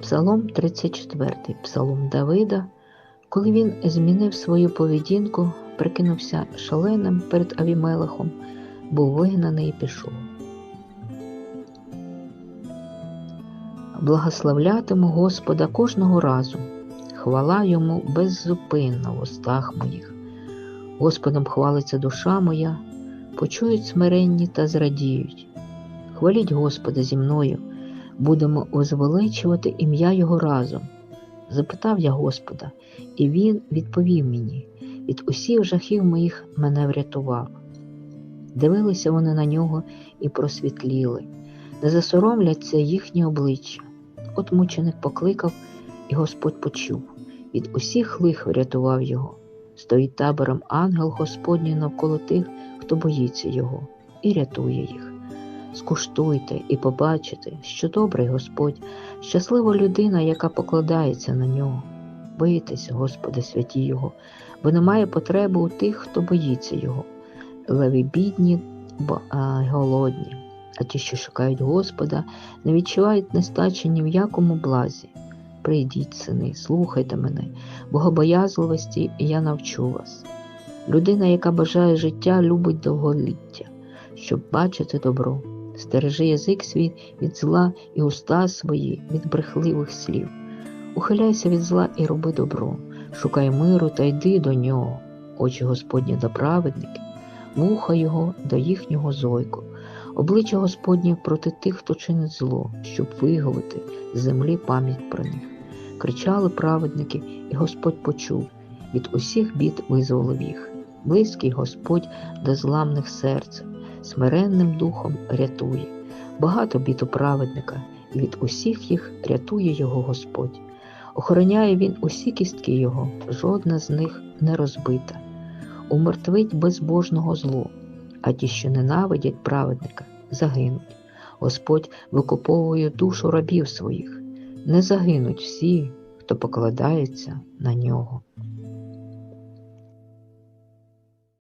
Псалом 34, Псалом Давида, коли він змінив свою поведінку, прикинувся шаленим перед Авімелехом, був вигнаний і пішов. Благословлятиму Господа кожного разу, хвала йому беззупинно в устах моїх. Господом хвалиться душа моя, почують смиренні та зрадіють. Хваліть Господа зі мною, будемо возвеличувати ім'я Його разом. Запитав я Господа, і Він відповів мені, від усіх жахів моїх мене врятував. Дивилися вони на нього і просвітліли, не засоромляться їхні обличчя. От мученик покликав, і Господь почув, від усіх лих врятував його. Стоїть табором ангел Господній навколо тих, хто боїться його, і рятує їх. Скуштуйте і побачите, що добрий Господь, щаслива людина, яка покладається на нього. Боїтеся, Господа, святі Його, бо немає потреби у тих, хто боїться Його. Леві бідні, голодні, а ті, що шукають Господа, не відчувають нестачі ні в якому блазі. Прийдіть, сини, слухайте мене, богобоязливості, я навчу вас. Людина, яка бажає життя, любить довголіття, щоб бачити добро. Стережи язик свій від зла і уста свої від брехливих слів. Ухиляйся від зла і роби добро, шукай миру та йди до нього, очі Господні до праведників, вуха його до їхнього зойку, обличчя Господнє проти тих, хто чинить зло, щоб виговити з землі пам'ять про них. Кричали праведники, і Господь почув, від усіх бід визволив їх. Близький Господь до зламних серця, смиренним духом рятує. Багато бід у праведника, і від усіх їх рятує його Господь. Охороняє він усі кістки його, жодна з них не розбита. Умертвить безбожного зло, а ті, що ненавидять праведника, загинуть. Господь викуповує душу рабів своїх, не загинуть всі, хто покладається на нього.